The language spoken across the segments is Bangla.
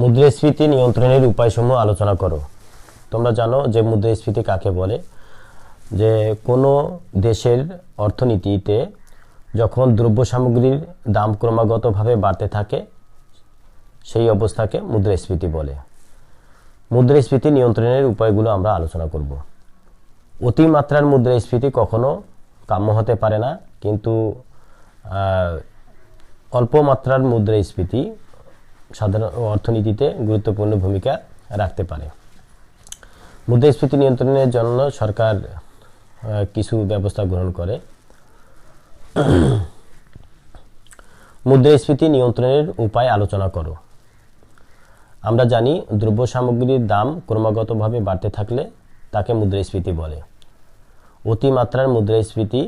মুদ্রাস্ফীতি নিয়ন্ত্রণের উপায়সমূহ আলোচনা করো। তোমরা জানো যে মুদ্রাস্ফীতি কাকে বলে? যে কোনো দেশের অর্থনীতিতে যখন দ্রব্য সামগ্রীর দাম ক্রমাগতভাবে বাড়তে থাকে, সেই অবস্থাকে মুদ্রাস্ফীতি বলে। মুদ্রাস্ফীতি নিয়ন্ত্রণের উপায়গুলো আমরা আলোচনা করব। অতিমাত্রার মুদ্রাস্ফীতি কখনো কাম্য হতে পারে না, কিন্তু অল্প মাত্রার মুদ্রাস্ফীতি সাধারণ অর্থনীতিতে গুরুত্বপূর্ণ ভূমিকা রাখতে পারে। মুদ্রাস্ফীতি নিয়ন্ত্রণের জন্য সরকার কিছু ব্যবস্থা গ্রহণ করে। মুদ্রাস্ফীতি নিয়ন্ত্রণের উপায় আলোচনা করো। আমরা জানি দ্রব্য সামগ্রীর দাম ক্রমাগতভাবে বাড়তে থাকলে তাকে মুদ্রাস্ফীতি বলে। অতিমাত্রার মুদ্রাস্ফীতি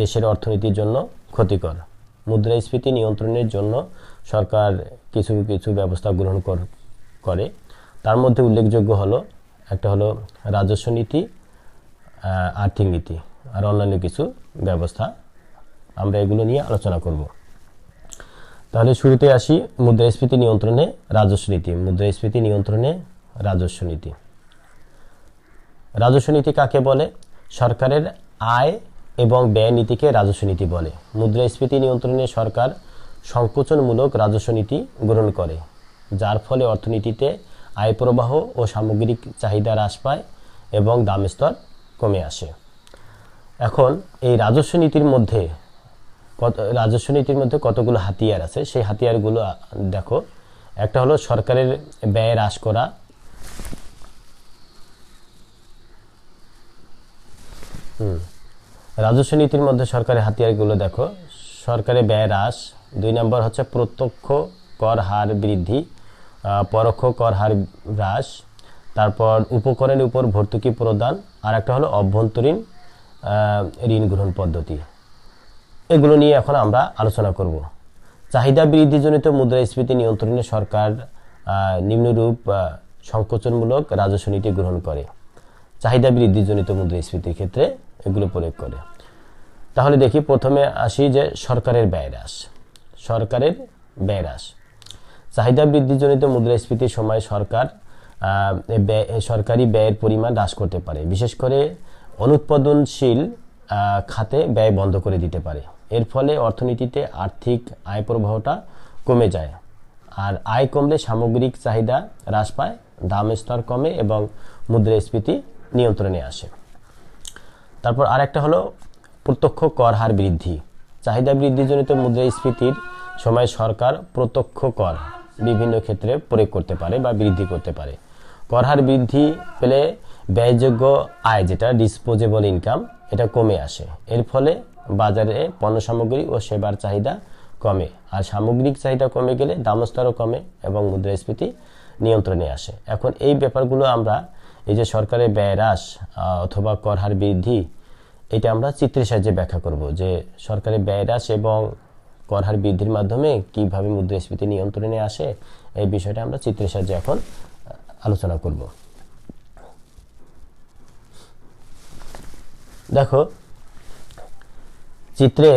দেশের অর্থনীতির জন্য ক্ষতিকর। মুদ্রাস্ফীতি নিয়ন্ত্রণের জন্য সরকার কিছু কিছু ব্যবস্থা গ্রহণ কর- তার মধ্যে উল্লেখযোগ্য হলো, একটা হলো রাজস্ব নীতি আর্থিক নীতি আর অন্যান্য কিছু ব্যবস্থা। আমরা এগুলো নিয়ে আলোচনা করব। তাহলে শুরুতে আসি মুদ্রাস্ফীতি নিয়ন্ত্রণে রাজস্ব নীতি। মুদ্রাস্ফীতি নিয়ন্ত্রণে রাজস্ব নীতি। রাজস্ব নীতি কাকে বলে? সরকারের আয় এবং ব্যয় নীতিকে রাজস্ব নীতি বলে। মুদ্রাস্ফীতি নিয়ন্ত্রণে সরকার সংকোচনমূলক রাজস্ব নীতি গ্রহণ করে, যার ফলে অর্থনীতিতে আয় প্রবাহ ও সামগ্রিক চাহিদা হ্রাস পায় এবং দাম স্তর কমে আসে। এখন, এই রাজস্ব নীতির মধ্যে কত, রাজস্ব নীতির মধ্যে কতগুলো হাতিয়ার আছে? সেই হাতিয়ারগুলো, দেখো। একটা হলো সরকারের ব্যয় হ্রাস করা। হুম। রাজস্ব নীতির মধ্যে সরকারের হাতিয়ারগুলো দেখো। সরকারের ব্যয় হ্রাস, দুই নম্বর হচ্ছে প্রত্যক্ষ কর হার বৃদ্ধি পরোক্ষ কর হার হ্রাস, তারপর উপকরণের উপর ভর্তুকি প্রদান আর একটা হলো অভ্যন্তরীণ ঋণ গ্রহণ পদ্ধতি। এগুলো নিয়ে এখন আমরা আলোচনা করব। চাহিদা বৃদ্ধিজনিত মুদ্রাস্ফীতি নিয়ন্ত্রণে সরকার নিম্নরূপ সংকোচনমূলক রাজস্ব নীতি গ্রহণ করে। চাহিদা বৃদ্ধিজনিত মুদ্রাস্ফীতির ক্ষেত্রে এগুলো প্রয়োগ করে। তাহলে দেখি প্রথমে আসি যে সরকারের ব্যয় হ্রাস। সরকারের ব্যয় হ্রাস। চাহিদা বৃদ্ধিজনিত মুদ্রাস্ফীতির সময় সরকার সরকারি ব্যয়ের পরিমাণ হ্রাস করতে পারে। বিশেষ করে অনুৎপাদনশীল খাতে ব্যয় বন্ধ করে দিতে পারে। এর ফলে অর্থনীতিতে আর্থিক আয় প্রবাহটা কমে যায় আর আয় কমলে সামগ্রিক চাহিদা হ্রাস পায় দাম স্তর কমে এবং মুদ্রাস্ফীতি নিয়ন্ত্রণে আসে। তারপর আরেকটা হলো, প্রত্যক্ষ কর হার বৃদ্ধি। চাহিদা বৃদ্ধিজনিত মুদ্রাস্ফীতির সময় সরকার প্রত্যক্ষ কর বিভিন্ন ক্ষেত্রে প্রয়োগ করতে পারে বা বৃদ্ধি করতে পারে। কর হার বৃদ্ধি পেলে ব্যয়যোগ্য আয়, যেটা ডিসপোজেবল ইনকাম এটা কমে আসে। এর ফলে বাজারে পণ্য সামগ্রী ও সেবার চাহিদা কমে। আর সামগ্রিক চাহিদা কমে গেলে দামস্তরও কমে এবং মুদ্রাস্ফীতি নিয়ন্ত্রণে আসে। এখন এই ব্যাপারগুলো আমরা এই যে সরকারের ব্যয় হ্রাস অথবা কর হার বৃদ্ধি, এটা আমরা চিত্রের সাহায্যে ব্যাখ্যা করব যে সরকারের ব্যয় হ্রাস এবং কর হার বৃদ্ধির মাধ্যমে কীভাবে মুদ্রাস্ফীতি নিয়ন্ত্রণে আসে, এই বিষয়টা আমরা চিত্রের সাহায্যে এখন আলোচনা করব। দেখো, চিত্রে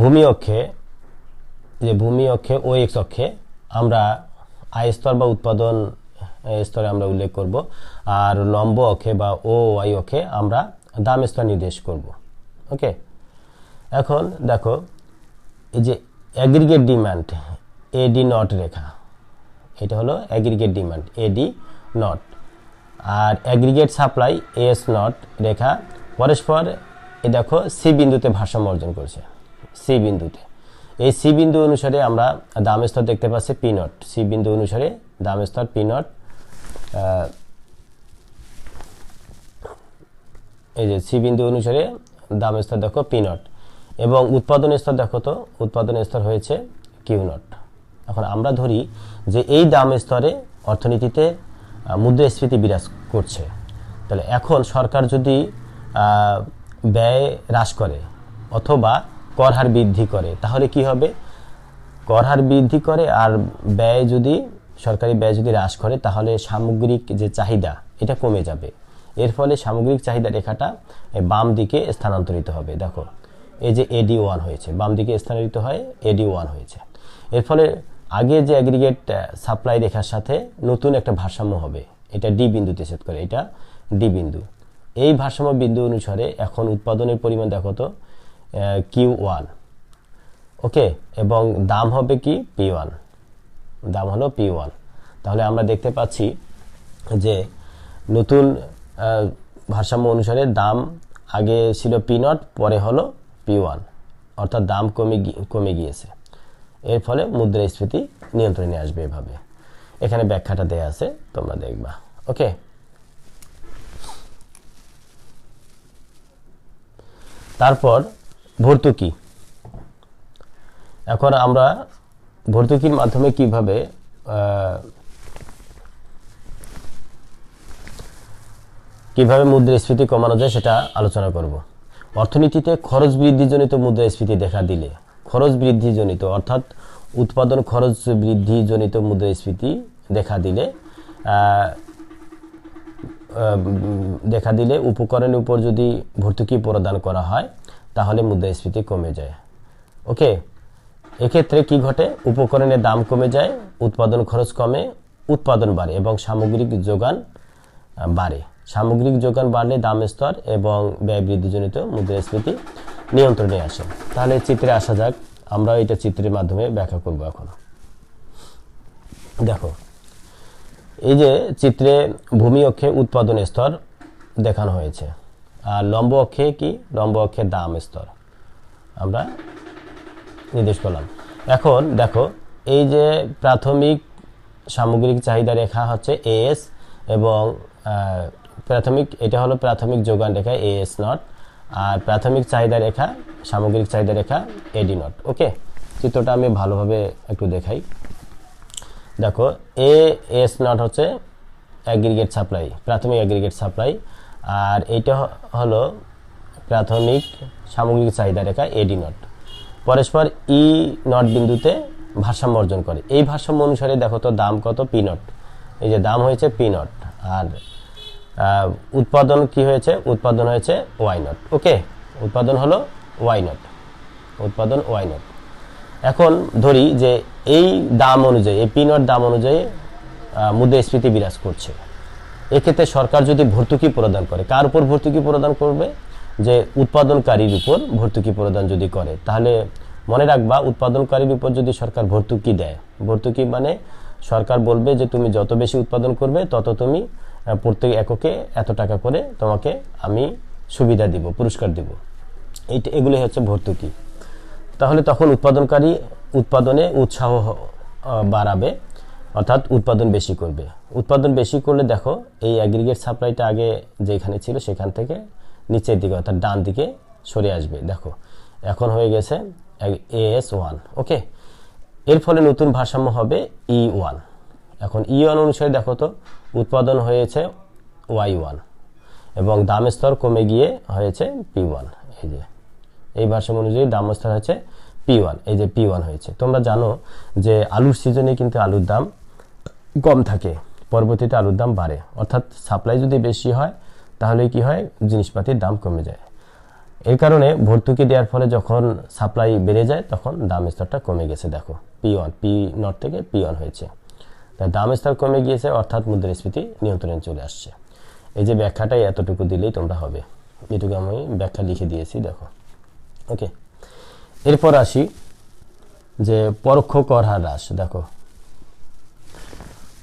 ভূমি অক্ষে, যে ভূমি অক্ষে ও এক্স অক্ষে আমরা আয় স্তর বা উৎপাদন স্তরে আমরা উল্লেখ করব। আর লম্ব অক্ষে বা ও, ওয়াই অক্ষে আমরা দাম স্তর নির্দেশ করব। ওকে? এখন দেখো, এই যে অ্যাগ্রিগেট ডিমান্ড এডি নট রেখা, এটা হলো অ্যাগ্রিগেট ডিমান্ড এডি নট আর অ্যাগ্রিগেট সাপ্লাই এস নট রেখা, পরস্পর এ দেখো সি বিন্দুতে ভারসাম্য অর্জন করছে। সি বিন্দুতে। এই সি বিন্দু অনুসারে আমরা দাম স্তর দেখতে পাচ্ছি পি নট সি বিন্দু অনুসারে দাম স্তর পি নট এই যে সি বিন্দু অনুসারে দাম স্তর দেখো পি নট। এবং উৎপাদন স্তর দেখো তো, উৎপাদন স্তর হয়েছে কিউ নট। এখন আমরা ধরি যে এই দাম স্তরে অর্থনীতিতে মুদ্রাস্ফীতি বিরাজ করছে। তাহলে এখন সরকার যদি ব্যয় হ্রাস করে অথবা কর হার বৃদ্ধি করে, তাহলে কি হবে? কর হার বৃদ্ধি করে আর ব্যয় যদি সরকারি ব্যয় যদি হ্রাস করে, তাহলে সামগ্রিক যে চাহিদা, এটা কমে যাবে। এর ফলে সামগ্রিক চাহিদা রেখাটা বাম দিকে স্থানান্তরিত হবে। দেখো, এই যে এডি ওয়ান হয়েছে, বাম দিকে স্থানান্তরিত হয় এডি ওয়ান হয়েছে। এর ফলে আগে যে অ্যাগ্রিগেট সাপ্লাই রেখার সাথে নতুন একটা ভারসাম্য হবে, এটা ডি বিন্দুতে সেট করে, এটা ডি বিন্দু। এই ভারসাম্য বিন্দু অনুসারে এখন উৎপাদনের পরিমাণ দেখো তো কিউ ওয়ান ওকে এবং দাম হবে কি পি ওয়ান দাম হলো পি ওয়ান তাহলে আমরা দেখতে পাচ্ছি যে নতুন ভারসাম্য অনুসারে দাম আগে ছিল পি নট পরে হলো পি ওয়ান অর্থাৎ দাম কমে কমে গিয়েছে। এর ফলে মুদ্রাস্ফীতি নিয়ন্ত্রণে আসবে এভাবে। এখানে ব্যাখ্যাটা দেয়া আছে, তোমরা দেখবা। ওকে? তারপর ভর্তুকি। এখন আমরা ভর্তুকির মাধ্যমে কীভাবে কীভাবে মুদ্রাস্ফীতি কমানো যায় সেটা আলোচনা করব। অর্থনীতিতে খরচ বৃদ্ধিজনিত মুদ্রাস্ফীতি দেখা দিলে, খরচ বৃদ্ধিজনিত অর্থাৎ উৎপাদন খরচ বৃদ্ধিজনিত মুদ্রাস্ফীতি দেখা দিলে দেখা দিলে উপকরণের উপর যদি ভর্তুকি প্রদান করা হয়, তাহলে মুদ্রাস্ফীতি কমে যায়। ওকে এক্ষেত্রে কি ঘটে? উপকরণের দাম কমে যায়, উৎপাদন খরচ কমে, উৎপাদন বাড়ে এবং সামগ্রিক যোগান বাড়ে। সামগ্রিক যোগান বাড়লে দাম স্তর এবং ব্যয় বৃদ্ধিজনিত মুদ্রাস্ফীতি নিয়ন্ত্রণে আসে। তাহলে চিত্রে আসা যাক। আমরা এটা চিত্রের মাধ্যমে ব্যাখ্যা করব এখন। দেখো, এই যে চিত্রে ভূমি অক্ষে উৎপাদন স্তর দেখানো হয়েছে। আর লম্ব অক্ষে কি? লম্ব অক্ষে দাম স্তর। আমরা নির্দেশ করলাম। এখন দেখো, এই যে প্রাথমিক সামগ্রিক চাহিদা রেখা হচ্ছে এএস এবং প্রাথমিক, এটা হলো প্রাথমিক যোগান রেখা এএস নট আর প্রাথমিক চাহিদা রেখা, সামগ্রিক চাহিদা রেখা এডি নট ওকে? চিত্রটা আমি ভালোভাবে একটু দেখাই। দেখো এ এস নট হচ্ছে অ্যাগ্রিগেট সাপ্লাই প্রাথমিক অ্যাগ্রিগেট সাপ্লাই আর এইটা হলো প্রাথমিক সামগ্রিক চাহিদা রেখা এডি নট পরস্পর ই নট বিন্দুতে ভারসাম্য অর্জন করে। এই ভারসাম্য অনুসারে দেখো তো দাম কত? P naught. এই যে দাম হয়েছে পি নট। আর উৎপাদন কি হয়েছে? উৎপাদন হয়েছে ওয়াই নট। ওকে? উৎপাদন হলো ওয়াই নট। উৎপাদন ওয়াই নট। এখন ধরি যে এই দাম অনুযায়ী, এই পিনট দাম অনুযায়ী মুদ্রাস্ফীতি বিরাজ করছে। এক্ষেত্রে সরকার যদি ভর্তুকি প্রদান করে, কার উপর ভর্তুকি প্রদান করবে? যে উৎপাদনকারীর উপর ভর্তুকি প্রদান যদি করে, তাহলে মনে রাখবা উৎপাদনকারীর উপর যদি সরকার ভর্তুকি দেয়, ভর্তুকি মানে সরকার বলবে যে তুমি যত বেশি উৎপাদন করবে, তত তুমি প্রত্যেক এককে এত টাকা করে তোমাকে আমি সুবিধা দিব, পুরস্কার দিব। এইটা এগুলি হচ্ছে ভর্তুকি। তাহলে তখন উৎপাদনকারী উৎপাদনে উৎসাহ বাড়াবে, অর্থাৎ উৎপাদন বেশি করবে। উৎপাদন বেশি করলে দেখো, এই অ্যাগ্রিগেট সাপ্লাইটা আগে যেখানে ছিল, সেখান থেকে নিচের দিকে, অর্থাৎ ডান দিকে সরে আসবে। দেখো, এখন হয়ে গেছে এএস ওয়ান ওকে? এর ফলে নতুন ভারসাম্য হবে ই ওয়ান এখন ই ওয়ান অনুসারে দেখো তো, উৎপাদন হয়েছে ওয়াই ওয়ান এবং দাম স্তর কমে গিয়ে হয়েছে পি ওয়ান এই যে, এই ভারসাম্য অনুযায়ী দাম স্তর হচ্ছে পি ওয়ান এই যে পি ওয়ান হয়েছে। তোমরা জানো যে আলুর সিজনে কিন্তু আলুর দাম কম থাকে, পরবর্তীতে আলুর দাম বাড়ে। অর্থাৎ সাপ্লাই যদি বেশি হয় তাহলে কি হয়? জিনিসপাতির দাম কমে যায়। এই কারণে ভর্তুকি দেওয়ার ফলে যখন সাপ্লাই বেড়ে যায়, তখন দাম স্তরটা কমে গেছে, দেখো। পি ওয়ান পি নট থেকে পি ওয়ান হয়েছে। তা দাম স্তর কমে গিয়েছে, অর্থাৎ মুদ্রাস্ফীতি নিয়ন্ত্রণে চলে আসছে। এই যে ব্যাখ্যাটাই এতটুকু দিলেই তোমরা হবে। এটুকু আমি ব্যাখ্যা লিখে দিয়েছি, দেখো। ওকে। এরপর আসি যে পরোক্ষ কর হার হ্রাস, দেখো।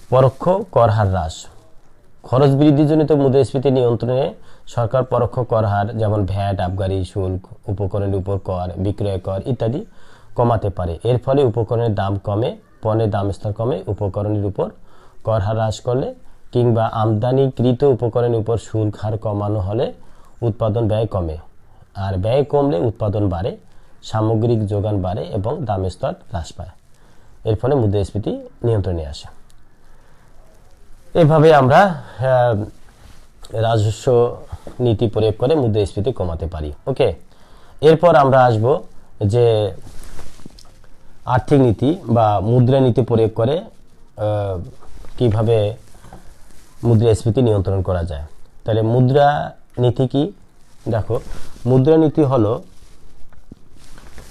পরোক্ষ কর হার হ্রাস। খরচ বৃদ্ধিজনিত মুদ্রাস্ফীতি নিয়ন্ত্রণে সরকার পরোক্ষ কর হার, যেমন ভ্যাট, আবগারি, শুল্ক, উপকরণের উপর কর, বিক্রয় কর ইত্যাদি কমাতে পারে। এর ফলে উপকরণের দাম কমে, পণ্যের দাম স্তর কমে, উপকরণের উপর কর হার হ্রাস করলে কিংবা আমদানিকৃত উপকরণের উপর শুল্ক হার কমানো হলে উৎপাদন ব্যয় কমে। আর ব্যয় কমলে উৎপাদন বাড়ে, সামগ্রিক যোগান বাড়ে এবং দাম স্তর হ্রাস পায়। এর ফলে মুদ্রাস্ফীতি নিয়ন্ত্রণে আসে। এভাবে আমরা রাজস্ব নীতি প্রয়োগ করে মুদ্রাস্ফীতি কমাতে পারি, ওকে? এরপর আমরা আসব যে আর্থিক নীতি বা মুদ্রা নীতি প্রয়োগ করে কীভাবে মুদ্রাস্ফীতি নিয়ন্ত্রণ করা যায়। তাহলে মুদ্রা নীতি কি? দেখো, মুদ্রা নীতি হলো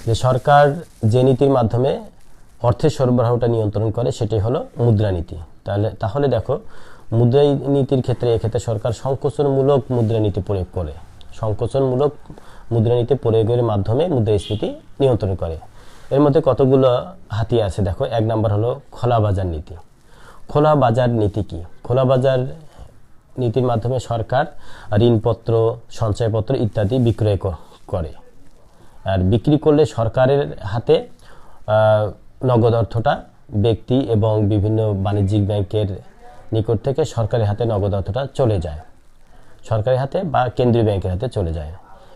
যে সরকার যে নীতির মাধ্যমে অর্থের সরবরাহটা নিয়ন্ত্রণ করে, সেটাই হলো মুদ্রানীতি তাহলে তাহলে দেখো, মুদ্রানীতির ক্ষেত্রে, এক্ষেত্রে সরকার সংকোচনমূলক মুদ্রানীতি প্রয়োগ করে। সংকোচনমূলক মুদ্রানীতি প্রয়োগের মাধ্যমে মুদ্রাস্ফীতি নিয়ন্ত্রণ করে। এর মধ্যে কতগুলো হাতিয়ার আছে দেখো, এক নাম্বার হলো খোলা বাজার নীতি। খোলা বাজার নীতি কি? খোলা বাজার নীতির মাধ্যমে সরকার ঋণপত্র, সঞ্চয়পত্র ইত্যাদি বিক্রয় করে। আর বিক্রি করলে সরকারের হাতে নগদ অর্থটা ব্যক্তি এবং বিভিন্ন বাণিজ্যিক ব্যাংকের নিকট থেকে সরকারের হাতে নগদ অর্থটা চলে যায়। সরকারি হাতে বা কেন্দ্রীয় ব্যাংকের হাতে চলে যায়।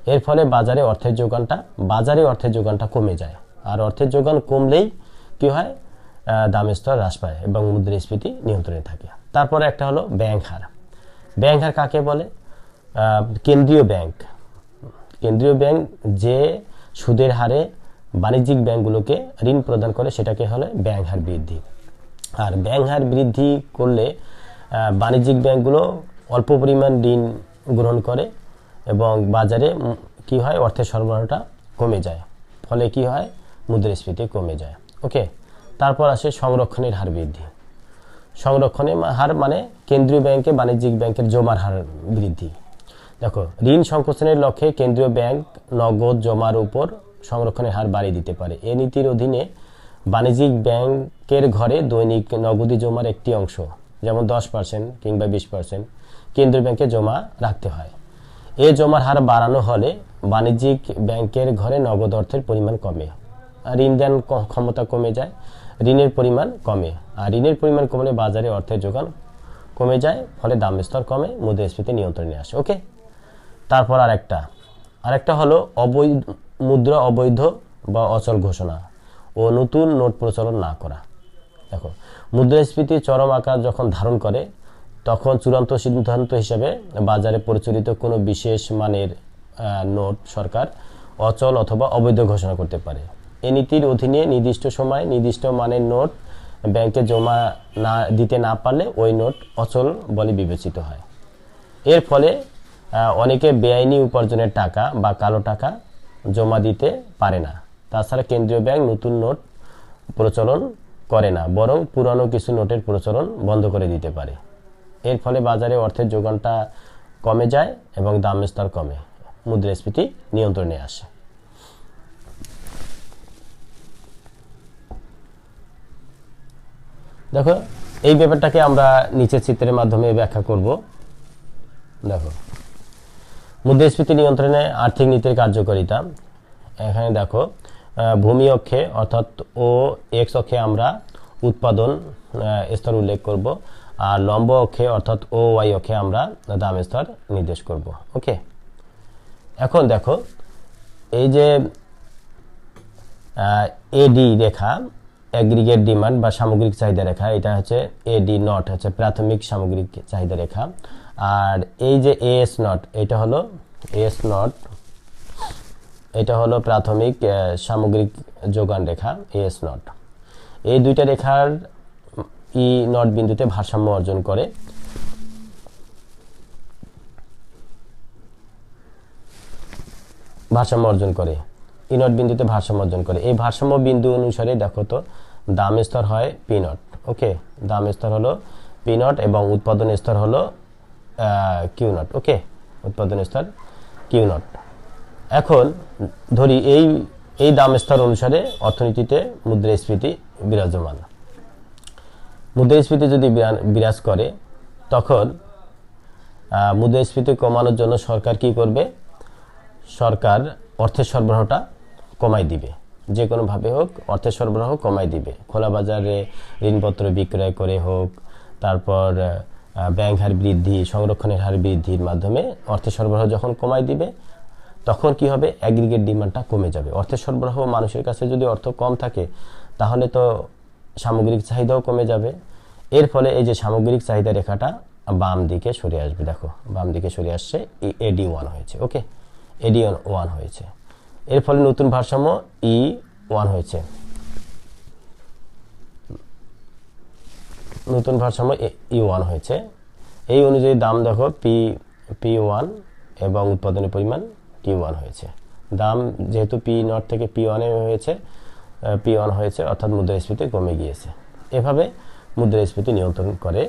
এর ফলে বাজারে অর্থের যোগানটা, বাজারে অর্থের যোগানটা কমে যায়। আর অর্থের যোগান কমলেই কি হয়? দামের স্তর হ্রাস পায় এবং মুদ্রাস্ফীতি নিয়ন্ত্রণে থাকে। তারপরে একটা হলো ব্যাংক হার। ব্যাংক হার কাকে বলে? কেন্দ্রীয় ব্যাংক। কেন্দ্রীয় ব্যাংক যে সুদের হারে বাণিজ্যিক ব্যাংকগুলোকে ঋণ প্রদান করে, সেটাকে হলে ব্যাংক হার বৃদ্ধি। আর ব্যাংক হার বৃদ্ধি করলে বাণিজ্যিক ব্যাংকগুলো অল্প পরিমাণ ঋণ গ্রহণ করে এবং বাজারে কি হয়, অর্থের সরবরাহটা কমে যায়। ফলে কি হয়, মুদ্রাস্ফীতি কমে যায়। ওকে তারপর আসে সংরক্ষণের হার বৃদ্ধি। সংরক্ষণের হার মানে কেন্দ্রীয় ব্যাংকে বাণিজ্যিক ব্যাংকের জমার হার বৃদ্ধি। দেখো, ঋণ সংকোচনের লক্ষ্যে কেন্দ্রীয় ব্যাংক নগদ জমার উপর সংরক্ষণের হার বাড়িয়ে দিতে পারে। এ নীতির অধীনে বাণিজ্যিক ব্যাংকের ঘরে দৈনিক নগদী জমার একটি অংশ, যেমন দশ পার্সেন্ট কিংবা বিশ পার্সেন্ট কেন্দ্রীয় ব্যাংকে জমা রাখতে হয়। এ জমার হার বাড়ানো হলে বাণিজ্যিক ব্যাংকের ঘরে নগদ অর্থের পরিমাণ কমে, আর ঋণ দেন ক্ষমতা কমে যায়, ঋণের পরিমাণ কমে, আর ঋণের পরিমাণ কমলে বাজারে অর্থের যোগান কমে যায়, ফলে দাম স্তর কমে মুদ্রাস্ফীতি নিয়ন্ত্রণে আসে। ওকে? তারপর আরেকটা। আরেকটা হলো অবৈধ মুদ্রা অবৈধ বা অচল ঘোষণা ও নতুন নোট প্রচলন না করা। দেখো, মুদ্রাস্ফীতি চরম আকার যখন ধারণ করে, তখন চূড়ান্ত সিদ্ধান্ত হিসেবে বাজারে প্রচলিত কোনো বিশেষ মানের নোট সরকার অচল অথবা অবৈধ ঘোষণা করতে পারে। এ নীতির অধীনে নির্দিষ্ট সময় নির্দিষ্ট মানের নোট ব্যাংকে জমা না, দিতে না পারলে ওই নোট অচল বলে বিবেচিত হয়। এর ফলে অনেকে বেআইনি উপার্জনের টাকা বা কালো টাকা জমা দিতে পারে না। তাছাড়া কেন্দ্রীয় ব্যাংক নতুন নোট প্রচলন করে না, বরং পুরানো কিছু নোটের প্রচলন বন্ধ করে দিতে পারে। এর ফলে বাজারে অর্থের যোগানটা কমে যায় এবং দাম স্তর কমে, মুদ্রাস্ফীতি নিয়ন্ত্রণে আসে। দেখো, এই ব্যাপারটাকে আমরা নিচের চিত্রের মাধ্যমে ব্যাখ্যা করব। দেখো মুদ্রাস্ফীতি নিয়ন্ত্রণে আর্থিক নীতির কার্যকারিতা। এখানে দেখো ভূমি অক্ষে অর্থাৎ ও এক্স অক্ষে আমরা উৎপাদন স্তর উল্লেখ করব আর লম্ব অক্ষে অর্থাৎ ও ওয়াই অক্ষে আমরা দাম স্তর নির্দেশ করব। ওকে এখন দেখো, এই যে এডি রেখা অ্যাগ্রিগেট ডিমান্ড বা সামগ্রিক চাহিদা রেখা, এটা হচ্ছে এডি নট হচ্ছে প্রাথমিক সামগ্রিক চাহিদা রেখা। আর এই যে এস নট এটা হলো এস নট এটা হলো প্রাথমিক সামগ্রিক যোগান রেখা এস নট এই দুইটা রেখার ই নট বিন্দুতে ভারসাম্য অর্জন করে। ভারসাম্য অর্জন করে। ইনট বিন্দুতে ভারসাম্য অর্জন করে। এই ভারসাম্য বিন্দু অনুসারে দেখো তো, দাম স্তর হয় পি নট ওকে দাম স্তর হলো পি নট এবং উৎপাদন স্তর হলো কিউ নট ওকে উৎপাদন স্তর কিউ নট। এখন ধরি এই এই দাম স্তর অনুসারে অর্থনীতিতে মুদ্রাস্ফীতি বিরাজমান। মুদ্রাস্ফীতি যদি বিরা- বিরাজ করে, তখন মুদ্রাস্ফীতি কমানোর জন্য সরকার কি করবে? সরকার অর্থের সরবরাহটা কমাই দিবে। যে কোনোভাবে হোক, অর্থের সরবরাহ কমাই দিবে। খোলা বাজারে ঋণপত্র বিক্রয় করে হোক, তারপর ব্যাংক হার বৃদ্ধি, সংরক্ষণের হার বৃদ্ধির মাধ্যমে অর্থের সরবরাহ যখন কমাই দিবে, তখন কি হবে? অ্যাগ্রিগেট ডিমান্ডটা কমে যাবে। অর্থের সরবরাহ মানুষের কাছে যদি অর্থ কম থাকে, তাহলে তো সামগ্রিক চাহিদাও কমে যাবে। এর ফলে এই যে সামগ্রিক চাহিদা রেখাটা বাম দিকে সরে আসবে, দেখো, বাম দিকে সরে আসছে এডি ওয়ান হয়েছে ওকে এডি ওয়ান হয়েছে। এর ফলে নতুন ভারসাম্য ই ওয়ান হয়েছে। নতুন ভারসাম্য ই ওয়ান হয়েছে। এই অনুযায়ী দাম দেখো পি পি ওয়ান এবং উৎপাদনের পরিমাণ টি ওয়ান হয়েছে। দাম যেহেতু পি নট থেকে পি ওয়ানে হয়েছে পি ওয়ান হয়েছে, অর্থাৎ মুদ্রাস্ফীতি কমে গিয়েছে। এভাবে মুদ্রাস্ফীতি নিয়ন্ত্রণ করে